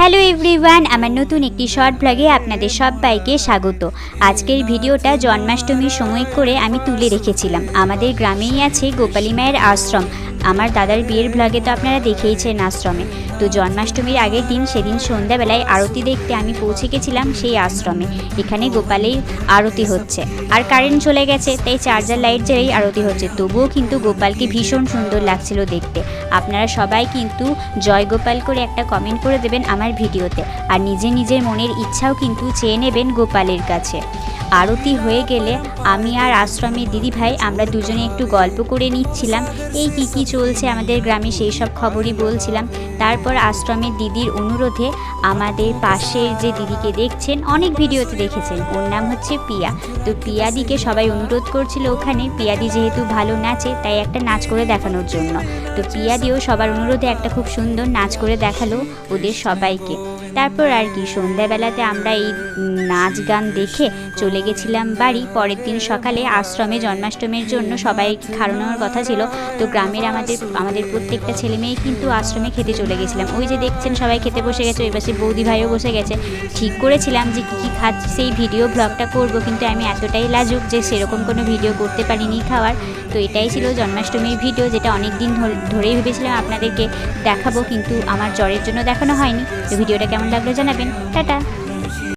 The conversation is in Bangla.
হ্যালো এভরিওয়ান আমার নতুন একটি শর্ট ব্লগে আপনাদের সবাইকে স্বাগত। আজকের ভিডিওটা জন্মাষ্টমীর সময় করে আমি তুলে রেখেছিলাম। আমাদের গ্রামেই আছে গোপালী মায়ের আশ্রম। আমার দাদার বিয়ের ব্লগে তো আপনারা দেখেইছেন আশ্রমে। তো জন্মাষ্টমীর আগের দিন সেদিন সন্ধ্যাবেলায় আরতি দেখতে আমি পৌঁছে গেছিলাম সেই আশ্রমে। এখানে গোপালের আরতি হচ্ছে। আর কারেন্ট চলে গেছে, তাই চার্জার লাইট জ্বালিয়ে আরতি হচ্ছে। তবুও কিন্তু গোপালকে ভীষণ সুন্দর লাগছিল দেখতে। আপনারা সবাই কিন্তু জয় গোপাল করে একটা কমেন্ট করে দেবেন আমার ভিডিওতে। আর নিজে নিজের মনের ইচ্ছাও কিন্তু চেয়ে নেবেন গোপালের কাছে। আরতি হয়ে গেলে আমি আর আশ্রমের দিদিভাই আমরা দুজনে একটু গল্প করে নিচ্ছিলাম। এই কী কী চলছে আমাদের গ্রামে সেই সব খবরই বলছিলাম। তারপর আশ্রমের দিদির অনুরোধে আমাদের পাশের যে দিদিকে দেখছেন, অনেক ভিডিওতে দেখেছেন। ওর নাম হচ্ছে পিয়া। তো পিয়াদিকে সবাই অনুরোধ করছিল ওখানে। পিয়াদি যেহেতু ভালো নাচে, তাই একটা নাচ করে দেখানোর জন্য। তো পিয়াদিও সবার অনুরোধে একটা খুব সুন্দর নাচ করে দেখাল ওদের সবাইকে। তারপর আর কি, সন্ধ্যাবেলাতে আমরা এই নাচ গান দেখে চলে গেছিলাম বাড়ি। পরের দিন সকালে আশ্রমে জন্মাষ্টমীর জন্য সবাই খাওয়ানোর কথা ছিল। তো গ্রামের আমাদের আমাদের প্রত্যেকটা ছেলে মেয়ে কিন্তু আশ্রমে খেতে চলে গেছিলাম। ওই যে দেখছেন সবাই খেতে বসে গেছে, ওই পাশে বৌদি ভাইও বসে গেছে। ঠিক করেছিলাম যে কী কী খাচ্ছি, সেই ভিডিও ব্লগটা করব, কিন্তু আমি এতটাই লাজুক যে সেরকম কোনো ভিডিও করতে পারিনি খাওয়ার। তো এটাই ছিল জন্মাষ্টমীর ভিডিও, যেটা অনেক দিন ধর- ধরেই ভেবেছিলাম আপনাদেরকে দেখাবো, কিন্তু আমার জ্বরের জন্য দেখানো হয়নি। তো ভিডিওটা কেমন লাগল জানাবেন। টাটা।